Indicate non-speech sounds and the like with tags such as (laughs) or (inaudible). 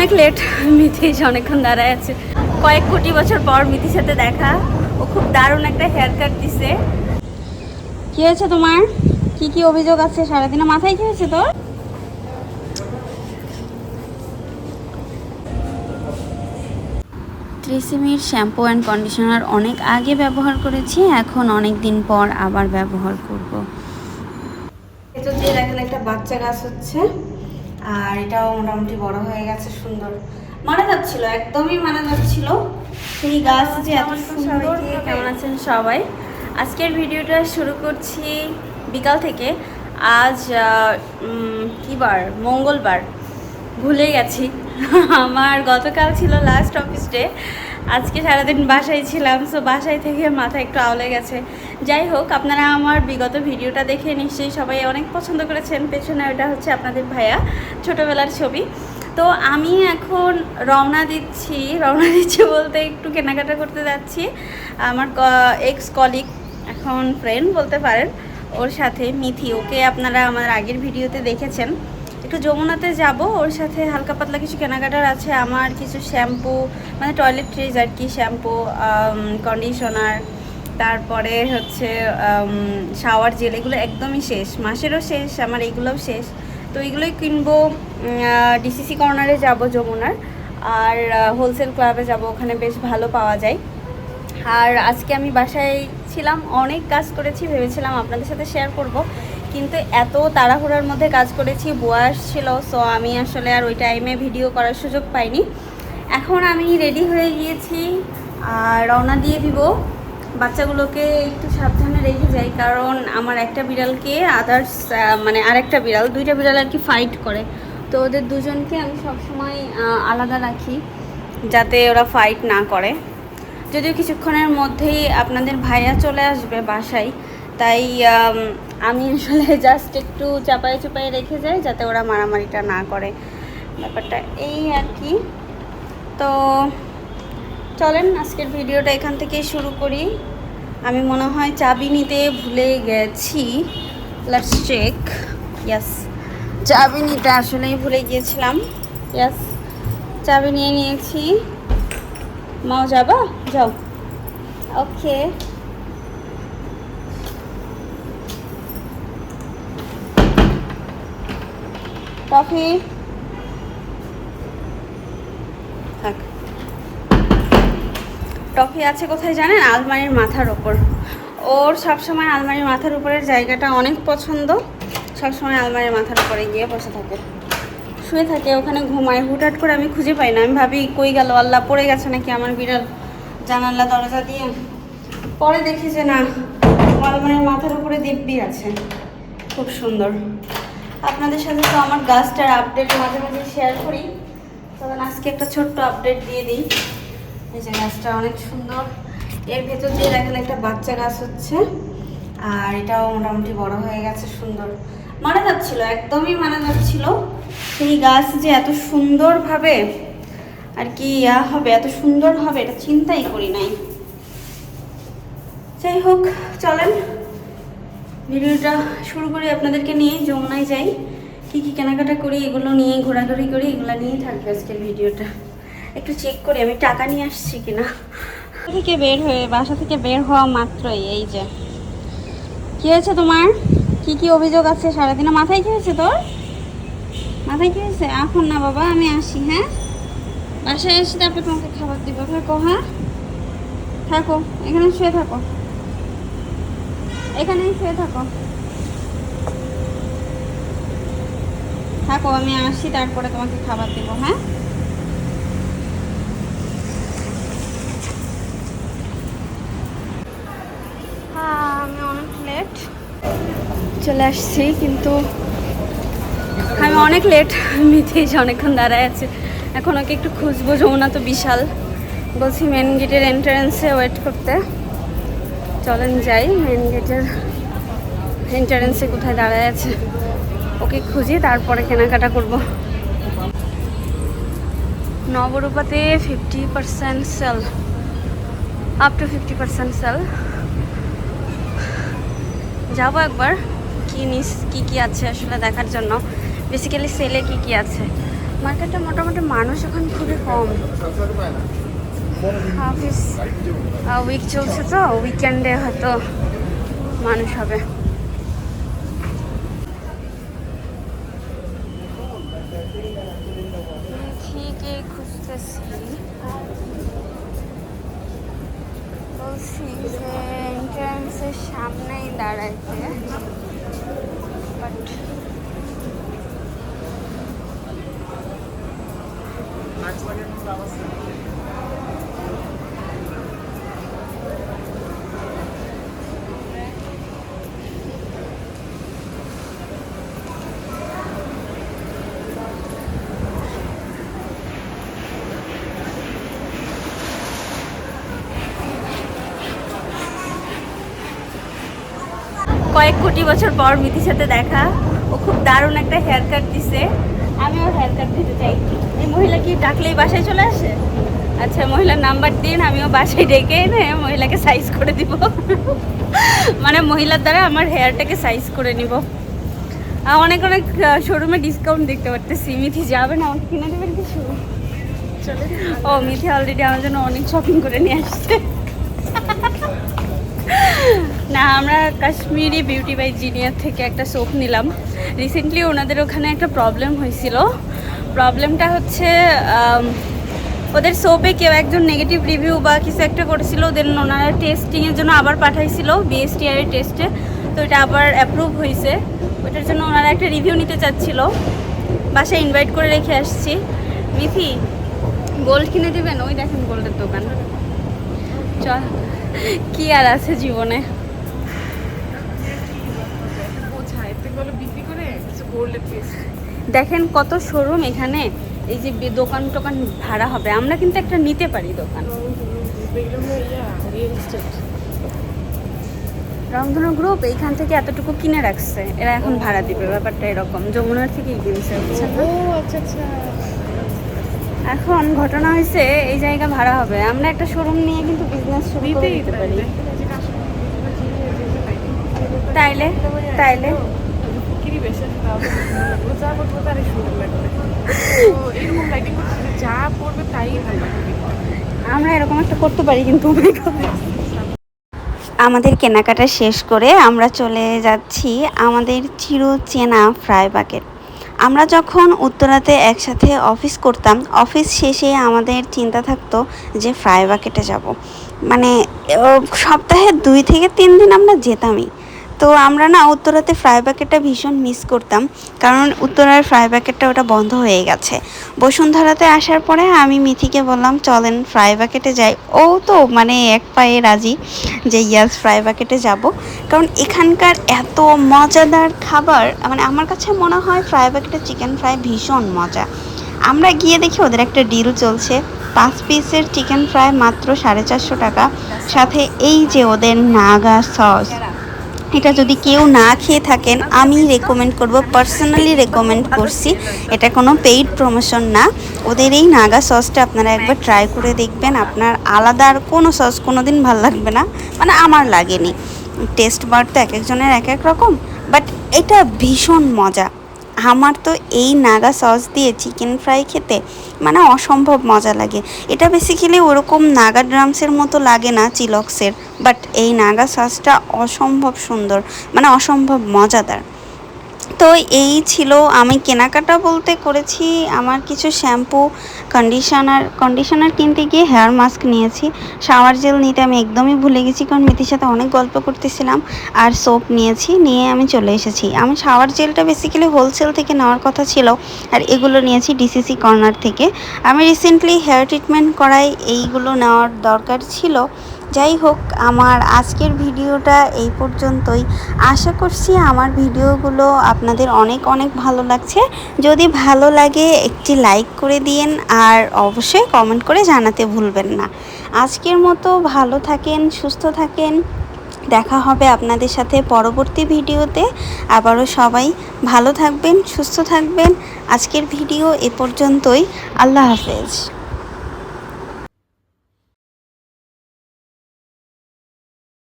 অনেক লেট মিথিশ অনেকক্ষণ দাঁড়ায় আছে। কয়েক কোটি বছর পর মিথির সাথে দেখা। ও খুব দারুণ একটা হেয়ার কাট দিছে। কি হয়েছে তোমার? কি কি অভিযোগ আছে? সারাদিনে মাথায় কি হয়েছে তোর? ট্রেসিমির শ্যাম্পু অ্যান্ড কন্ডিশনার অনেক আগে ব্যবহার করেছি এখন অনেক দিন পর আবার ব্যবহার করব। এটা দিয়ে দেখেন একটা বাচ্চা গাছ হচ্ছে। আর এটাও মোটামুটি বড় হয়ে গেছে সুন্দর। মারা যাচ্ছিল একদমই মারা যাচ্ছিল। সেই গাছ যে এত সুন্দর কেমন আছেন সবাই? আজকের ভিডিওটা শুরু করছি বিকাল থেকে। আজ কি বার? মঙ্গলবার। ভুলে গেছি। (laughs) আমার গতকাল ছিল লাস্ট অফিস ডে আজকে সারাদিন বাসায় ছিলাম সো বাসায় থেকে মাথা একটু আওলে গেছে। যাই হোক, আপনারা আমার বিগত ভিডিওটা দেখে নিশ্চয়ই সবাই অনেক পছন্দ করেছেন। পেছনে ওটা হচ্ছে আপনাদের ভাইয়া, ছোটোবেলার ছবি। তো আমি এখন রওনা দিচ্ছি রওনা দিচ্ছি বলতে একটু কেনাকাটা করতে যাচ্ছি। আমার এক্স কলিগ এখন ফ্রেন্ড বলতে পারেন, ওর সাথে মিথি। ওকে আপনারা আমার আগের ভিডিওতে দেখেছেন। একটু যমুনাতে যাব, ওর সাথে হালকা পাতলা কিছু কেনাকাটার আছে, আমার কিছু শ্যাম্পু মানে টয়লেট্রিজ আর কি, শ্যাম্পু কন্ডিশনার তারপরে হচ্ছে শাওয়ার জেল এগুলো একদমই শেষ, মাসেরও শেষ, আমার এগুলোও শেষ। তো এগুলোই কিনবো ডিসিসি কর্নারে যাব যমুনার, আর হোলসেল ক্লাবে যাব, ওখানে বেশ ভালো পাওয়া যায়। আর আজকে আমি বাসায় ছিলাম, অনেক কাজ করেছি, ভেবেছিলাম আপনাদের সাথে শেয়ার করব। কিন্তু এত তাড়াহুড়ার মধ্যে কাজ করেছি, বয়স ছিল সো আমি আসলে আর ওই টাইমে ভিডিও করার সুযোগ পাইনি। এখন আমি রেডি হয়ে গিয়েছি আর রওনা দিয়ে দিব। বাচ্চাগুলোকে একটু সাবধানে রেখে যাই, কারণ আমার একটা বিড়ালকে আদার্স মানে আরেকটা বিড়াল, দুইটা বিড়াল আর কি ফাইট করে। তো ওদের দুজনকে আমি সবসময় আলাদা রাখি, যাতে ওরা ফাইট না করে। যদিও কিছুক্ষণের মধ্যেই আপনাদের ভাইয়া চলে আসবে বাসায়, তাই আম, আসলে (laughs) জাস্ট একটু চাপায়ে চুপায়ে রেখে যাই যাতে ওরা মারামারিটা না করে। ব্যাপারটা এই আর কি। তো চলেন আজকের ভিডিওটা এখান থেকেই শুরু করি। আমি মনে হয় চাবি নিতে ভুলে গেছি। লেটস চেক ইয়াস চাবি নিতে আসলেই ভুলে গিয়েছিলাম। ইয়াস চাবি নিয়ে নিয়েছি। মাও যাবা? যাও। ওকে কফি। থাক। টফি আছে কোথায় জানেন? আলমারির মাথার ওপর ওর সবসময় আলমারির মাথার উপরের জায়গাটা অনেক পছন্দ। সবসময় আলমারির মাথার উপরে গিয়ে বসে থাকে। শুয়ে থাকে, ওখানে ঘুমায়। হুটহাট করে আমি খুঁজে পাই না। আমি ভাবি, কই গেল? আল্লাহ পড়ে গেছে নাকি আমার বিড়াল? জানালা, দরজা দিয়ে। পরে দেখি যে না, আলমারির মাথার উপরে দিব্যি আছে। খুব সুন্দর। আপনাদের সাথে তো আমার গাছটার আপডেট মাঝে মাঝে শেয়ার করি। তখন আজকে একটা ছোট্ট আপডেট দিয়ে দিই। এই যে গাছটা অনেক সুন্দর। এর ভেতর দিয়ে দেখেন একটা বাচ্চা গাছ হচ্ছে। আর এটাও মোটামুটি বড় হয়ে গেছে, সুন্দর। মারা যাচ্ছিল, একদমই মারা যাচ্ছিল। সেই গাছ যে এত সুন্দরভাবে আর কি ইয়া হবে, এত সুন্দর হবে, এটা চিন্তাই করি নাই। যাই হোক, চলেন। ভিডিওটা শুরু করে আপনাদেরকে নিয়ে যমুনায় যাই। কি কি কেনাকাটা করি, এগুলো নিয়ে ঘোরাঘুরি করি, এগুলো নিয়েই থাকবে আজকের ভিডিওটা। একটু চেক করি, আমি টাকা নিয়ে আসছি কিনা। থেকে বের হয়ে, বাসা থেকে বের হওয়া মাত্রই, এই যে। কি হয়েছে তোমার? কি কি অভিযোগ আছে? সারাদিনে মাথায় কি হয়েছে তোর? মাথায় কি হয়েছে? এখন না বাবা, আমি আসি হ্যাঁ? বাসায় এসে তারপরে তোমাকে খাবার দিব। থাকো হ্যাঁ? থাকো, এখানে শুয়ে থাকো। এখানেই শুয়ে থাকো। থাকো, আমি আসি, তারপরে তোমাকে খাবার দেবো হ্যাঁ? হ্যাঁ আমি অনেক লেট চলে আসছি, কিন্তু আমি অনেক লেট মিথিস অনেকক্ষণ দাঁড়ায় আছে। এখন ওকে একটু খুঁজবো, যমুনা তো বিশাল। বলছি মেন গেটের এন্ট্রান্সে ওয়েট করতে। চলেন যাই মেন গেটের এন্ট্রান্সে কোথায় দাঁড়ায় আছে। ওকে খুঁজি, তারপরে কেনাকাটা করব। নবরূপাতে fifty percent sale up to fifty percent sale যাব একবার, কী নিস, কী কী আছে আসলে দেখার জন্য। বেসিক্যালি সেলে কী কী আছে? মার্কেটটা মোটামুটি মানুষ এখন খুবই কম। অফিস উইক চলছে তো উইকেন্ডে হয়তো মানুষ হবে। ঠিকই খুঁজতেছি। বলছি যে এন্ট্রান্সের সামনেই দাঁড়াইতে। কয়েক কোটি বছর পর মিথির সাথে দেখা। ও খুব দারুণ একটা হেয়ার কাট দিছে। আমিও হেয়ার কাট দিতে চাই। এই মহিলা কি ডাকলেই বাসায় চলে আসে? আচ্ছা মহিলার নাম্বার দিন, আমিও বাসায় ডেকে এনে মহিলাকে সাইজ করে দিব। মানে মহিলার দ্বারা আমার হেয়ারটাকে সাইজ করে নিব। অনেক অনেক শোরুমে ডিসকাউন্ট দেখতে পারতেছি। মিথি যাবে না, আমাকে কিনে দেবেন কিছু? ও, মিথি অলরেডি আমার জন্য অনেক শপিং করে নিয়ে আসছে। না, আমরা কাশ্মীরি বিউটি বাই জিনিয়ার থেকে একটা সোপ নিলাম। রিসেন্টলি ওনাদের ওখানে একটা প্রবলেম হয়েছিল। প্রবলেমটা হচ্ছে ওদের সোপে কেউ একজন নেগেটিভ রিভিউ বা কিছু একটা করেছিল দেন ওনারা টেস্টিংয়ের জন্য আবার পাঠাইছিল বিএসটিআই টেস্টে তো এটা আবার অ্যাপ্রুভ হয়েছে। ওটার জন্য ওনারা একটা রিভিউ নিতে চাচ্ছিল। বাসায় ইনভাইট করে রেখে আসছি। মিথি গোল্ড কিনে দেবেন? ওই দেখেন গোল্ডের দোকান। চল, কি আর আছে জীবনে? দেখেন কত শোরুম এখানে এই যে দোকান টোকান ভাড়া হবে। আমরা কিন্তু একটা নিতে পারি দোকান। রংধনু গ্রুপ এইখান থেকে এতটুকু কিনে রাখছে। এরা এখন ভাড়া দিবে। ব্যাপারটা এরকম। যমুনার থেকেই কিনছে ও আচ্ছা আচ্ছা। এখন ঘটনা হয়েছে এই জায়গা ভাড়া হবে। আমরা একটা শোরুম নিয়ে কিন্তু বিজনেস শুরু করে দিতে পারি। তাইলে তাইলে। যা করব সুন্দর লাগবে। তো এরকম লাইটিং করতে যা পড়বে তাই আমরা এরকম একটা করতে পারি কিন্তু oh আমাদের কেনাকাটা শেষ করে আমরা চলে যাচ্ছি আমাদের চিরচেনা ফ্রাই বাকেট আমরা যখন উত্তরাতে একসাথে অফিস করতাম অফিস শেষে আমাদের চিন্তা থাকতো যে ফ্রাই বাকেটে যাব। মানে সপ্তাহে দুই থেকে তিন দিন আমরা যেতামই। তো আমরা না উত্তরাতে ফ্রাই বাকেটটা ভীষণ মিস করতাম। কারণ উত্তরার ফ্রাই বাকেটটা ওটা বন্ধ হয়ে গেছে। বসুন্ধরাতে আসার পরে আমি মিথিকে বললাম, চলেন ফ্রাই বাকেটে যাই। ও তো মানে এক পায়ে রাজি যে, ইয়াস ফ্রাই বাকেটে যাব। কারণ এখানকার এত মজাদার খাবার মানে আমার কাছে মনে হয় ফ্রাই বাকেটের চিকেন ফ্রাই ভীষণ মজা। আমরা গিয়ে দেখি ওদের একটা ডিল চলছে। পাঁচ পিসের চিকেন ফ্রাই মাত্র সাড়ে চারশো টাকা। সাথে এই যে ওদের নাগা সস এটা যদি কেউ না খেয়ে থাকেন, আমি রেকমেন্ড করব পার্সোনালি রেকমেন্ড করছি। এটা কোনো পেইড প্রমোশন না। ওদের এই নাগা সসটা আপনারা একবার ট্রাই করে দেখবেন। আপনার আলাদা আর কোনো সস কোনো দিন ভালো লাগবে না। মানে আমার লাগেনি। টেস্ট বার তো এক একজনের এক এক রকম। বাট এটা ভীষণ মজা। আমার তো এই নাগা সস দিয়ে চিকেন ফ্রাই খেতে মানে অসম্ভব মজা লাগে। এটা বেসিক্যালি ওরকম নাগা ড্রামসের মতো লাগে না চিলক্সের বাট এই নাগা সসটা অসম্ভব সুন্দর মানে অসম্ভব মজাদার। তো এই ছিল আমি কেনাকাটা বলতে করেছি। আমার কিছু শ্যাম্পু কন্ডিশনার কন্ডিশনার কিনতে গিয়ে হেয়ার মাস্ক নিয়েছি। শাওয়ার জেল নিতে আমি একদমই ভুলে গেছি কারণ মিতির সাথে অনেক গল্প করতেছিলাম। আর সোপ নিয়েছি, নিয়ে আমি চলে এসেছি। আমি শাওয়ার জেলটা বেসিক্যালি হোলসেল থেকে নেওয়ার কথা ছিল আর এগুলো নিয়েছি ডিসিসি কর্নার থেকে। আমি রিসেন্টলি হেয়ার ট্রিটমেন্ট করাই এইগুলো নেওয়ার দরকার ছিল। যাই হোক, আমার আজকের ভিডিওটা এই পর্যন্তই। আশা করছি আমার ভিডিওগুলো আপনাদের অনেক অনেক ভালো লাগছে। যদি ভালো লাগে, একটি লাইক করে দিয়েন আর অবশ্যই কমেন্ট করে জানাতে ভুলবেন না। আজকের মতো ভালো থাকেন, সুস্থ থাকেন। দেখা হবে আপনাদের সাথে পরবর্তী ভিডিওতে। আবারও সবাই ভালো থাকবেন, সুস্থ থাকবেন। আজকের ভিডিও এ পর্যন্তই। আল্লাহ হাফেজ।